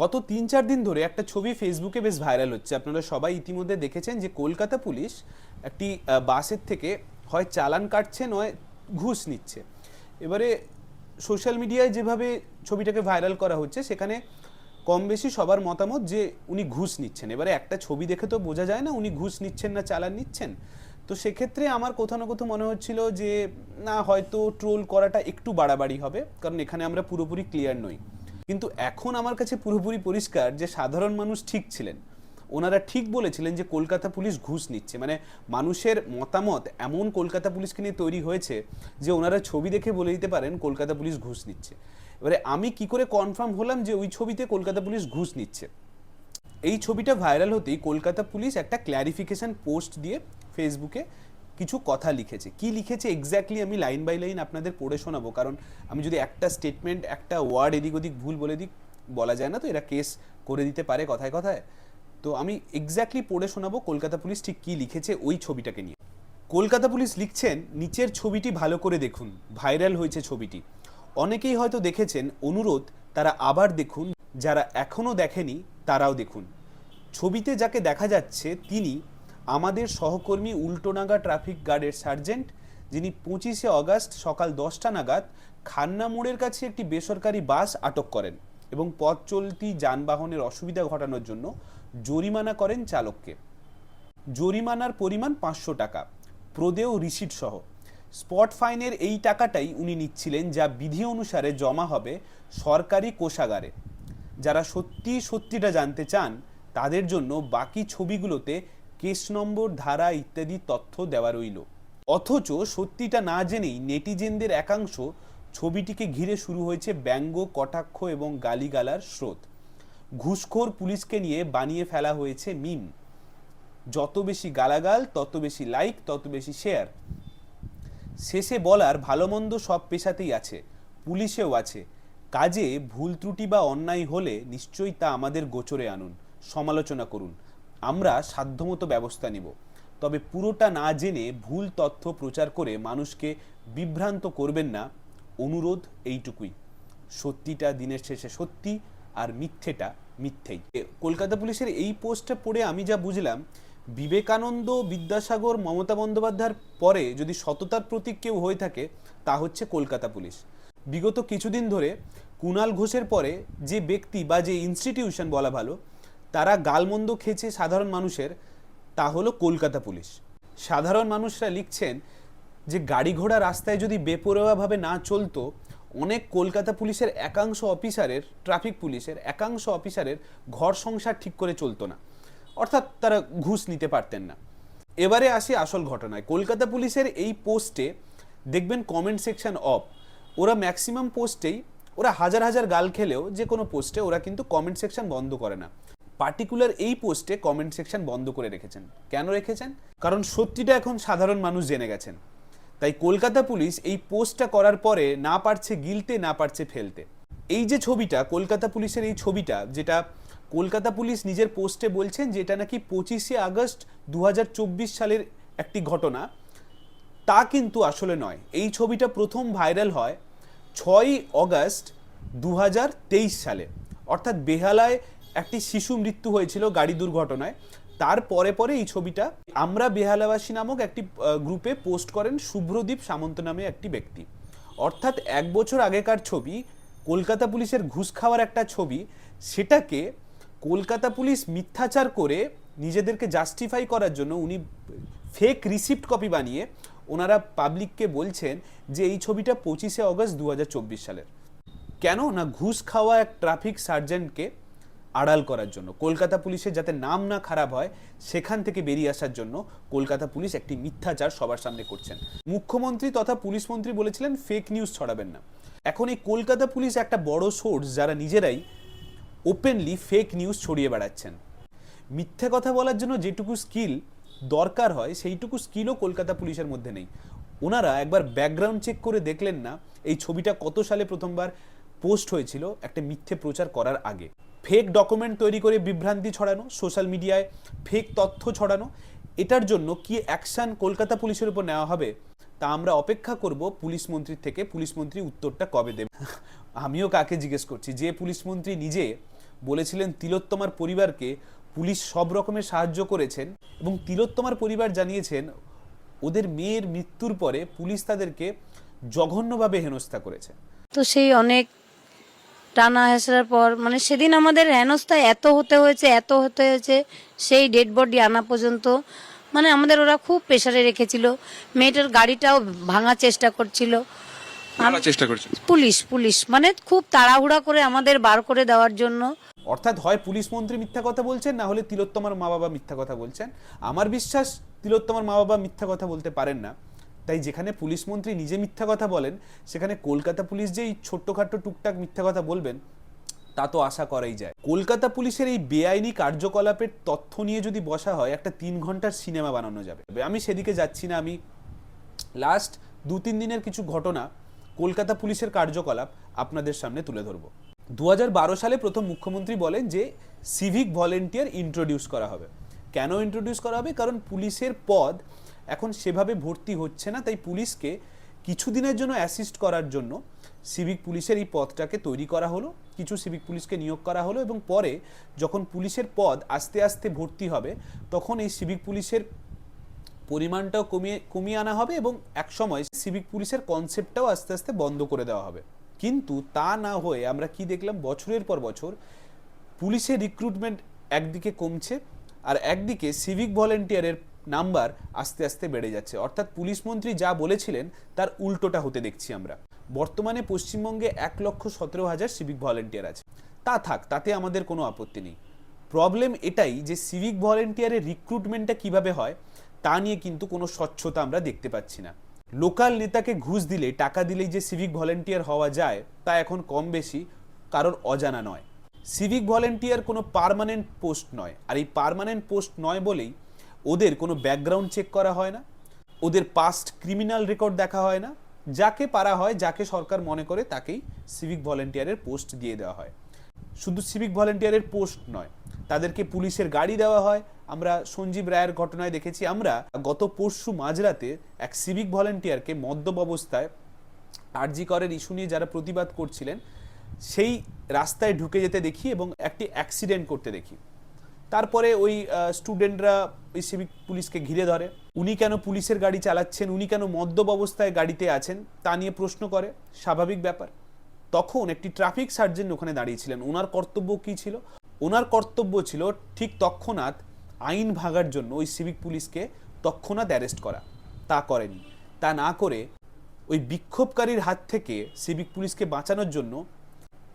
গত তিন চার দিন ধরে একটা ছবি ফেসবুকে বেশ ভাইরাল হচ্ছে। আপনারা সবাই ইতিমধ্যে দেখেছেন যে কলকাতা পুলিশ একটি বাসের থেকে হয় চালান কাটছে, নয় ঘুষ নিচ্ছে। এবারে সোশ্যাল মিডিয়ায় যেভাবে ছবিটাকে ভাইরাল করা হচ্ছে, সেখানে কম বেশি সবার মতামত যে উনি ঘুষ নিচ্ছেন। এবারে একটা ছবি দেখে তো বোঝা যায় না, উনি ঘুষ নিচ্ছেন না, চালান নিচ্ছেন। তো সেক্ষেত্রে আমার কোথাও না কোথাও মনে হচ্ছিল যে, না, হয়তো ট্রোল করাটা একটু বাড়াবাড়ি হবে, কারণ এখানে আমরা পুরোপুরি ক্লিয়ার নই। কিন্তু এখন আমার কাছে পুরোপুরি পরিষ্কার যে সাধারণ মানুষ ঠিক ছিলেন। ওনারা ঠিক বলেছিলেন যে কলকাতা পুলিশ ঘুষ নিচ্ছে। মানে মানুষের মতামত এমন কলকাতা পুলিশকে নিয়ে তৈরি হয়েছে যে ওনারা ছবি দেখে বলে দিতে পারেন কলকাতা পুলিশ ঘুষ নিচ্ছে। এবারে আমি কি করে কনফার্ম হলাম যে ওই ছবিতে কলকাতা পুলিশ ঘুষ নিচ্ছে? এই ছবিটা ভাইরাল হতেই কলকাতা পুলিশ একটা ক্ল্যারিফিকেশন পোস্ট দিয়ে ফেসবুকে কিছু কথা লিখেছে। কি লিখেছে এক্স্যাক্টলি আমি লাইন বাই লাইন আপনাদের পড়ে শোনাবো। কারণ আমি যদি একটা স্টেটমেন্ট একটা ওয়ার্ড এদিক ওদিক ভুল বলে দিক বলা যায় না তো, এরা কেস করে দিতে পারে কথায় কথায়। তো আমি এক্স্যাক্টলি পড়ে শোনাবো কলকাতা পুলিশ ঠিক কি লিখেছে ওই ছবিটাকে নিয়ে। কলকাতা পুলিশ লিখছেন, নিচের ছবিটি ভালো করে দেখুন ভাইরাল হয়েছে ছবিটি। অনেকেই হয়তো দেখেছেন, অনুরোধ, তারা আবার দেখুন, যারা এখনও দেখেনি, তারাও দেখুন। ছবিতে যাকে দেখা যাচ্ছে, তিনি আমাদের সহকর্মী উল্টোনাগা ট্রাফিক গার্ডের সার্জেন্ট, যিনি পঁচিশে অগাস্ট সকাল দশটা নাগাদ খান্না মোড়ের কাছে একটি বেসরকারি বাস আটক করেন এবং পথ চলতি যানবাহনের অসুবিধা ঘটানোর জন্য জরিমানা করেন চালককে। জরিমানার পরিমাণ পাঁচশো টাকা। প্রদেয় রিসিট সহ। স্পট ফাইনের এই টাকাটাই উনি নিচ্ছিলেন, যা বিধি অনুসারে জমা হবে সরকারি কোষাগারে। যারা সত্যি সত্যিটা জানতে চান, তাদের জন্য বাকি ছবিগুলোতে কেস নম্বর, ধারা ইত্যাদি তথ্য দেওয়া রইল। অথচ সত্যিটা না জেনেই নেটিজেনদের একাংশ ছবিটিকে ঘিরে শুরু হয়েছে ব্যঙ্গ, কটাক্ষ এবং গালিগালার স্রোত। ঘুষখোর পুলিশকে নিয়ে বানিয়ে ফেলা হয়েছে মিম। যত বেশি গালাগাল, তত বেশি লাইক, তত বেশি শেয়ার। শেষে বলার ভালো মন্দ সব পেশাতেই আছে, পুলিশেও আছে। কাজে ভুল ত্রুটি বা অন্যায় হলে নিশ্চয়ই তা আমাদের গোচরে আনুন। সমালোচনা করুন। আমরা সাধ্যমতো ব্যবস্থা নিব। তবে পুরোটা না জেনে ভুল তথ্য প্রচার করে মানুষকে বিভ্রান্ত করবেন না। অনুরোধ এইটুকুই। সত্যিটা দিনের শেষে সত্যি আর মিথ্যেটা মিথ্যেই। কলকাতা পুলিশের এই পোস্টটা পড়ে আমি যা বুঝলাম, বিবেকানন্দ বিদ্যাসাগর মমতা বন্দ্যোপাধ্যায়ের পরে যদি সততার প্রতীক কেউ হয়ে থাকে, তা হচ্ছে কলকাতা পুলিশ। বিগত কিছুদিন ধরে কুণাল ঘোষের পরে যে ব্যক্তি বা যে ইনস্টিটিউশন বলা ভালো তারা গালমন্দ খেয়েছে সাধারণ মানুষের, তা হলো কলকাতা পুলিশ। সাধারণ মানুষরা লিখছেন যে গাড়ি ঘোড়া রাস্তায় যদি বেপরোয়াভাবে না চলতো, অনেক কলকাতা পুলিশের একাংশ অফিসারের, ট্রাফিক পুলিশের একাংশ অফিসারের ঘর সংসার ঠিক করে চলতো না। অর্থাৎ তারা ঘুষ নিতে পারতেন না। এবারে আসি আসল ঘটনায়। কলকাতা পুলিশের এই পোস্টে দেখবেন কমেন্ট সেকশন অফ ওরা ম্যাক্সিমাম পোস্টেই ওরা হাজার হাজার গাল খেলেও যে কোনো পোস্টে ওরা কিন্তু কমেন্ট সেকশন বন্ধ করে না। পার্টিকুলার এই পোস্টে কমেন্ট সেকশন বন্ধ করে রেখেছেন। কেন রেখেছেন? কারণ সত্যিটা এখন সাধারণ মানুষ জেনে গেছেন। তাই কলকাতা পুলিশ এই পোস্টটা করার পরে না পারছে গিলতে না পারছে ফেলতে। এই যে ছবিটা, কলকাতা পুলিশের এই ছবিটা, যেটা কলকাতা পুলিশ নিজের পোস্টে বলছেন যে এটা নাকি পঁচিশে আগস্ট দু হাজার চব্বিশ সালের একটি ঘটনা, তা কিন্তু আসলে নয়। এই ছবিটা প্রথম ভাইরাল হয় ছয়ই অগস্ট দু সালে। অর্থাৎ বেহালায় একটি শিশু মৃত্যু হয়েছিল গাড়ি দুর্ঘটনায়। তার পরে পরে এই ছবিটা আমরা বেহালাবাসী নামক একটি গ্রুপে পোস্ট করেন শুভ্রদীপ সামন্ত নামে একটি ব্যক্তি। অর্থাৎ এক বছর আগেকার ছবি, কলকাতা পুলিশের ঘুষ খাওয়ার একটা ছবি, সেটাকে কলকাতা পুলিশ মিথ্যাচার করে নিজেদেরকে জাস্টিফাই করার জন্য উনি ফেক রিসিপ্ট কপি বানিয়ে ওনারা পাবলিককে বলছেন যে এই ছবিটা পঁচিশে অগস্ট দু হাজার চব্বিশ সালের। কেন? না, ঘুষ খাওয়া এক ট্রাফিক সার্জেন্টকে আড়াল করার জন্য। কলকাতা পুলিশের যাতে নাম না খারাপ হয়, সেখান থেকে বেরিয়ে আসার জন্য কলকাতা পুলিশ একটি মিথ্যাচার সবার সামনে করছেন। মুখ্যমন্ত্রী তথা পুলিশ মন্ত্রী বলেছিলেন, ফেক নিউজ ছড়াবেন না। এখন এই কলকাতা পুলিশ একটা বড় সোর্স যারা নিজেরাই ওপেনলি ফেক নিউজ ছড়িয়ে বেড়াচ্ছেন। মিথ্যে কথা বলার জন্য যেটুকু স্কিল দরকার হয়, সেইটুকু স্কিলও কলকাতা পুলিশের মধ্যে নেই। ওনারা একবার ব্যাকগ্রাউন্ড চেক করে দেখলেন না, এই ছবিটা কত সালে প্রথমবার পোস্ট হয়েছিল একটা মিথ্যে প্রচার করার আগে। ফেক ডকুমেন্ট তৈরি করে বিভ্রান্তি ছড়ানো, সোশ্যাল মিডিয়ায় ফেক তথ্য ছড়ানো, এটার জন্য কি অ্যাকশন কলকাতা পুলিশের উপর নেওয়া হবে, তা আমরা অপেক্ষা করব পুলিশ মন্ত্রীর থেকে। পুলিশ মন্ত্রী উত্তরটা কবে দেবে? আমিও কাকে জিজ্ঞেস করছি? যে পুলিশ মন্ত্রী নিজে বলেছিলেন তিলোত্তমার পরিবারকে পুলিশ সব রকমের সাহায্য করেছেন এবং তিলোত্তমার পরিবার জানিয়েছেন, ওদের মেয়ের মৃত্যুর পরে পুলিশ তাদেরকে জঘন্যভাবে হেনস্থা করেছে। তো সেই অনেক টানা হেসড়ার পর মানে সেদিন আমাদের হেনস্থা এত হতে হয়েছে এত হতে হয়েছে সেই ডেড বডি আনা পর্যন্ত মানে আমাদের ওরা খুব প্রেশারে রেখেছিল। মেয়েটার গাড়িটাও ভাঙার চেষ্টা করছিল। চেষ্টা করছেন পুলিশ পুলিশ মানে খুব তাড়াহুড়া করে আমাদের বার করে দেওয়ার জন্য। অর্থাৎ হয় পুলিশ মন্ত্রী মিথ্যা কথা বলছেন না হলে তিলোত্তমার মা বাবা মিথ্যা কথা বলছেন? আমার বিশ্বাস তিলোত্তমার মা বাবা মিথ্যা কথা বলতে পারেন না। তাই যেখানে পুলিশ মন্ত্রী নিজে মিথ্যা কথা বলেন, সেখানে কলকাতা পুলিশ যে এই ছোট্টখাট্ট টুকটাক মিথ্যা কথা বলবেন, তা তো আশা করাই যায়। কলকাতা পুলিশের এই বেআইনি কার্যকলাপের তথ্য নিয়ে যদি বসা হয়, একটা তিন ঘণ্টার সিনেমা বানানো যাবে। আমি সেদিকে যাচ্ছি না, আমি লাস্ট দু তিন দিনের কিছু ঘটনা কলকাতা পুলিশের কার্যকলাপ আপনাদের সামনে তুলে ধরব। দু হাজার বারো সালে প্রথম মুখ্যমন্ত্রী বলেন যে সিভিক ভলেন্টিয়ার ইন্ট্রোডিউস করা হবে। কেন ইন্ট্রোডিউস করা হবে? কারণ পুলিশের পদ এখন সেভাবে ভর্তি হচ্ছে না, তাই পুলিশকে কিছুদিনের জন্য অ্যাসিস্ট করার জন্য সিভিক পুলিশের এই পদটাকে তৈরি করা হলো, কিছু সিভিক পুলিশকে নিয়োগ করা হলো এবং পরে যখন পুলিশের পদ আস্তে আস্তে ভর্তি হবে, তখন এই সিভিক পুলিশের পরিমাণটাও কমিয়ে কমিয়ে আনা হবে এবং একসময় সিভিক পুলিশের কনসেপ্টটাও আস্তে আস্তে বন্ধ করে দেওয়া হবে। কিন্তু তা না হয়ে আমরা কি দেখলাম, বছরের পর বছর পুলিশের রিক্রুটমেন্ট একদিকে কমছে আর একদিকে সিভিক ভলেন্টিয়ারের নাম্বার আস্তে আস্তে বেড়ে যাচ্ছে। অর্থাৎ পুলিশ মন্ত্রী যা বলেছিলেন, তার উল্টোটা হতে দেখছি আমরা। বর্তমানে পশ্চিমবঙ্গে এক লক্ষ সতেরো হাজার সিভিক ভলেন্টিয়ার আছে। তা থাক, তাতে আমাদের কোনো আপত্তি নেই। প্রবলেম এটাই যে সিভিক ভলেন্টিয়ারের রিক্রুটমেন্টটা কীভাবে হয়, তা নিয়ে কিন্তু কোনো স্বচ্ছতা আমরা দেখতে পাচ্ছি না। লোকাল নেতাকে ঘুষ দিলে, টাকা দিলেই যে সিভিক ভলেন্টিয়ার হওয়া যায়, তা এখন কম বেশি, কারোর অজানা নয়। সিভিক ভলেন্টিয়ার কোনো পার্মানেন্ট পোস্ট নয়। আর এই পারমানেন্ট পোস্ট নয় বলেই ওদের কোনো ব্যাকগ্রাউন্ড চেক করা হয় না, ওদের পাস্ট ক্রিমিনাল রেকর্ড দেখা হয় না, যাকে পারা হয়, যাকে সরকার মনে করে তাকেই সিভিক ভলেন্টিয়ারের পোস্ট দিয়ে দেওয়া হয়। শুধু সিভিক ভলেন্টিয়ারের পোস্ট নয়, তাদেরকে পুলিশের গাড়ি দেওয়া হয়। আমরা সঞ্জীব রায়ের ঘটনায় দেখেছি, আমরা গত পরশু মাঝরাতে এক সিভিক ভলেন্টিয়ারকে মদ্যপ অবস্থায় আরজি করের ইস্যু নিয়ে যারা প্রতিবাদ করছিলেন, সেই রাস্তায় ঢুকে যেতে দেখি এবং একটি অ্যাক্সিডেন্ট করতে দেখি। তারপরে ওই স্টুডেন্টরা ওই সিভিক পুলিশকে ঘিরে ধরে। উনি কেন পুলিশের গাড়ি চালাচ্ছেন? উনি কেন মদ্যপ অবস্থায় গাড়িতে আছেন? তা নিয়ে প্রশ্ন করে। স্বাভাবিক ব্যাপার। তখন একটি ট্রাফিক সার্জেন্ট ওখানে দাঁড়িয়েছিলেন। ওনার কর্তব্য কি ছিল? ওনার কর্তব্য ছিল ঠিক তৎক্ষণাৎ আইন ভাঙার জন্য ওই সিভিক পুলিশকে তৎক্ষণাৎ অ্যারেস্ট করা। তা করেনি। তা না করে ওই বিক্ষোভকারীর হাত থেকে সিভিক পুলিশকে বাঁচানোর জন্য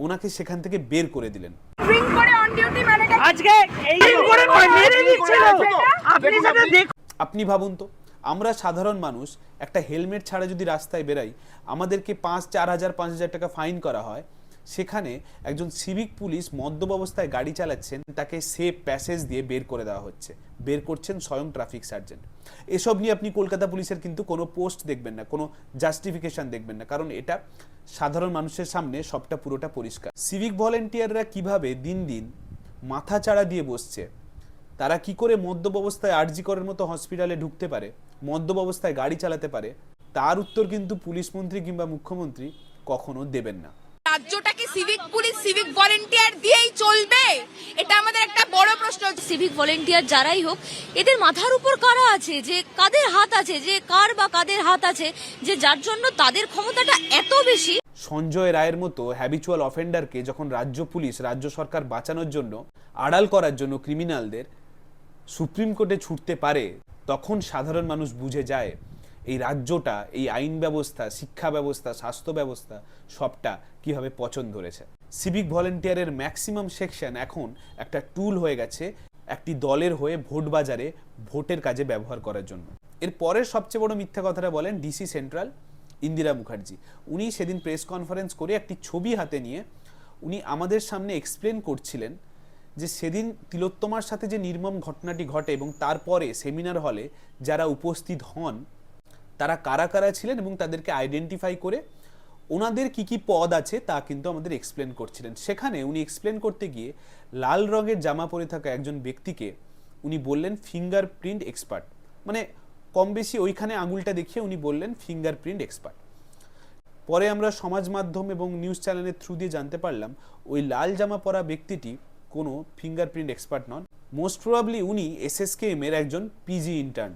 ওনাকে সেখান থেকে বের করে দিলেন। ড্রিঙ্ক করে অন ডিউটি ম্যানেজার আজকে এই করে মেরে দিচ্ছিল আপনি দেখ আপনি ভাবুন তো আমরা সাধারণ মানুষ একটা হেলমেট ছাড়া যদি রাস্তায় বেরাই আমাদেরকে পাঁচ চার হাজার পাঁচ হাজার টাকা ফাইন করা হয় সেখানে একজন সিভিক পুলিশ মদ্যপ অবস্থায় গাড়ি চালাচ্ছেন, তাকে সেফ প্যাসেজ দিয়ে বের করে দেওয়া হচ্ছে। বের করছেন স্বয়ং ট্রাফিক সার্জেন্ট এসব নিয়ে আপনি কলকাতা পুলিশের কিন্তু কোনো পোস্ট দেখবেন না, কোনো জাস্টিফিকেশন দেখবেন না। কারণ এটা সাধারণ মানুষের সামনে সবটা পুরোটা পরিষ্কার। সিভিক ভলেন্টিয়াররা কীভাবে দিন দিন মাথা চাড়া দিয়ে বসছে, তারা কি করে মদ্যপ অবস্থায় আরজি করার মতো হসপিটালে ঢুকতে পারে, মদ্যপ অবস্থায় গাড়ি চালাতে পারে, তার উত্তর কিন্তু পুলিশ মন্ত্রী কিংবা মুখ্যমন্ত্রী কখনো দেবেন না। রাজ্যটাকে সিভিক পুলিশ সিভিক ভলেন্টিয়ার দিয়েই চলবে? এটা আমাদের একটা বড় প্রশ্ন। সিভিক ভলেন্টিয়ার যারাই হোক এদের মাথার উপর কারা আছে? যে কাদের হাত আছে? যে কার বা কাদের হাত আছে? যে যার জন্য তাদের ক্ষমতাটা এত বেশি? সঞ্জয় রায়ের মতো হ্যাবিচুয়াল অফেন্ডারকে যখন রাজ্য পুলিশ রাজ্য সরকার বাঁচানোর জন্য আড়াল করার জন্য ক্রিমিনালদের সুপ্রিম কোর্টে ছুটতে পারে তখন সাধারণ মানুষ বুঝে যায় এই রাজ্যটা, এই আইন ব্যবস্থা, শিক্ষা ব্যবস্থা, স্বাস্থ্য ব্যবস্থা সবটা কীভাবে পচন ধরেছে। সিভিক ভলেন্টিয়ারের ম্যাক্সিমাম সেকশন এখন একটা টুল হয়ে গেছে, একটি দলের হয়ে ভোট বাজারে ভোটের কাজে ব্যবহার করার জন্য। এর পরের সবচেয়ে বড় মিথ্যা কথাটা বলেন ডিসি সেন্ট্রাল ইন্দিরা মুখার্জি। উনি সেদিন প্রেস কনফারেন্স করে একটি ছবি হাতে নিয়ে উনি আমাদের সামনে এক্সপ্লেন করছিলেন যে সেদিন তিলোত্তমার সাথে যে নির্মম ঘটনাটি ঘটে এবং তারপরে সেমিনার হলে যারা উপস্থিত হন তারা কারা কারা ছিলেন এবং তাদেরকে আইডেন্টিফাই করে ওনাদের কি কি পদ আছে তা কিন্তু আমাদের এক্সপ্লেন করছিলেন। সেখানে উনি এক্সপ্লেন করতে গিয়ে লাল রঙের জামা পরে থাকা একজন ব্যক্তিকে উনি বললেন ফিঙ্গারপ্রিন্ট এক্সপার্ট মানে কম বেশি ওইখানে আঙুলটা দেখিয়ে উনি বললেন ফিঙ্গারপ্রিন্ট এক্সপার্ট পরে আমরা সমাজ মাধ্যম এবং নিউজ চ্যানেলের থ্রু দিয়ে জানতে পারলাম, ওই লাল জামা পরা ব্যক্তিটি কোনো ফিঙ্গারপ্রিন্ট এক্সপার্ট নন। মোস্ট প্রবাবলি উনি এসএসকেএম এর একজন পিজি ইন্টার্ন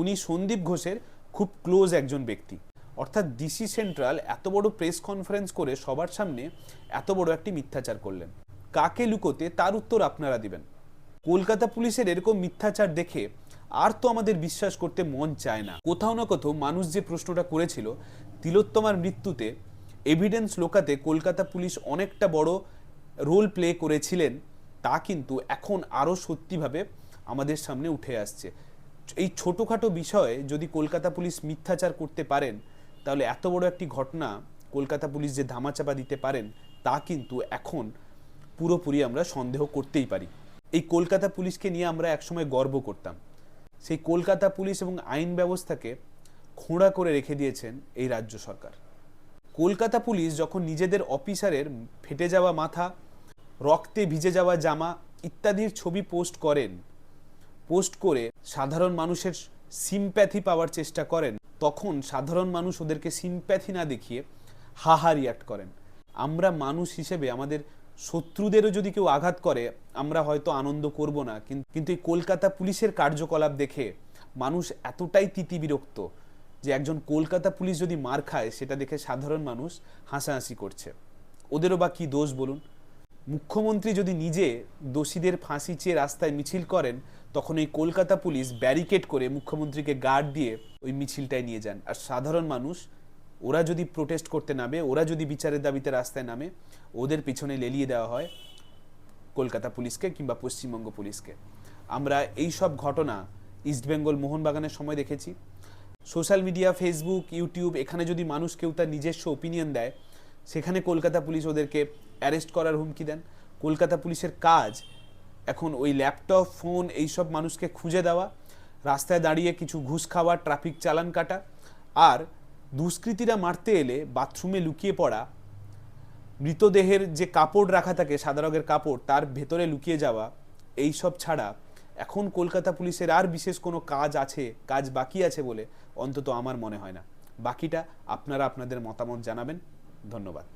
উনি সন্দীপ ঘোষের খুব ক্লোজ একজন ব্যক্তি। অর্থাৎ ডিসি সেন্ট্রাল এত বড় প্রেস কনফারেন্স করে সবার সামনে এত বড় একটি মিথ্যাচার করলেন। কাকে লুকোতে তার উত্তর আপনারা দিবেন। কলকাতা পুলিশের এরকম মিথ্যাচার দেখে আর তো আমাদের বিশ্বাস করতে মন চায় না। কোথাও না কোথাও মানুষ যে প্রশ্নটা করেছিল, তিলোত্তমার মৃত্যুতে এভিডেন্স লোকাতে কলকাতা পুলিশ অনেকটা বড় রোল প্লে করেছিলেন, তা কিন্তু এখন আরও সত্যিভাবে আমাদের সামনে উঠে আসছে। এই ছোটোখাটো বিষয়ে যদি কলকাতা পুলিশ মিথ্যাচার করতে পারেন, তাহলে এত বড় একটি ঘটনা কলকাতা পুলিশ যে ধামাচাপা দিতে পারেন, তা কিন্তু এখন পুরোপুরি আমরা সন্দেহ করতেই পারি। এই কলকাতা পুলিশকে নিয়ে আমরা একসময় গর্ব করতাম। সেই কলকাতা পুলিশ এবং আইন ব্যবস্থাকে খোঁড়া করে রেখে দিয়েছেন এই রাজ্য সরকার। কলকাতা পুলিশ যখন নিজেদের অফিসারের ফেটে যাওয়া মাথা, রক্তে ভিজে যাওয়া জামা ইত্যাদির ছবি পোস্ট করেন পোস্ট করে সাধারণ মানুষের সিম্প্যাথি পাওয়ার চেষ্টা করেন, তখন সাধারণ মানুষ ওদেরকে সিম্প্যাথি না দেখিয়ে হাহা রিয়াক্ট করেন। আমরা মানুষ হিসেবে আমাদের শত্রুদেরও যদি কেউ আঘাত করে, আমরা হয়তো আনন্দ করব না। কিন্তু এই কলকাতা পুলিশের কার্যকলাপ দেখে মানুষ এতটাই তিতি বিরক্ত যে একজন কলকাতা পুলিশ যদি মার খায়, সেটা দেখে সাধারণ মানুষ হাসাহাসি করছে। ওদেরও বা কী দোষ বলুন? মুখ্যমন্ত্রী যদি নিজে দোষীদের ফাঁসি চেয়ে রাস্তায় মিছিল করেন তখন এই কলকাতা পুলিশ ব্যারিকেড করে মুখ্যমন্ত্রীকে গার্ড দিয়ে ওই মিছিলটায় নিয়ে যান। আর সাধারণ মানুষ, ওরা যদি প্রোটেস্ট করতে নামে, ওরা যদি বিচারের দাবিতে রাস্তায় নামে, ওদের পিছনে লেলিয়ে দেওয়া হয় কলকাতা পুলিশকে কিংবা পশ্চিমবঙ্গ পুলিশকে। আমরা এই সব ঘটনা ইস্টবেঙ্গল মোহনবাগানের সময় দেখেছি। সোশ্যাল মিডিয়া ফেসবুক ইউটিউব এখানে যদি মানুষ কেউ তার নিজস্ব ওপিনিয়ন দেয়, সেখানে কলকাতা পুলিশ ওদেরকে অ্যারেস্ট করার হুমকি দেন। কলকাতা পুলিশের কাজ এখন ওই ল্যাপটপ ফোন এইসব মানুষকে খুঁজে দেওয়া, রাস্তায় দাঁড়িয়ে কিছু ঘুষ খাওয়া ট্রাফিক চালান কাটা, আর দুষ্কৃতীরা মারতে এলে বাথরুমে লুকিয়ে পড়া, মৃতদেহের যে কাপড় রাখা থাকে, সাদা রঙের কাপড়, তার ভেতরে লুকিয়ে যাওয়া এই সব ছাড়া এখন কলকাতা পুলিশের আর বিশেষ কোনো কাজ আছে, কাজ বাকি আছে বলে অন্তত আমার মনে হয় না। বাকিটা আপনারা আপনাদের মতামত জানাবেন। ধন্যবাদ।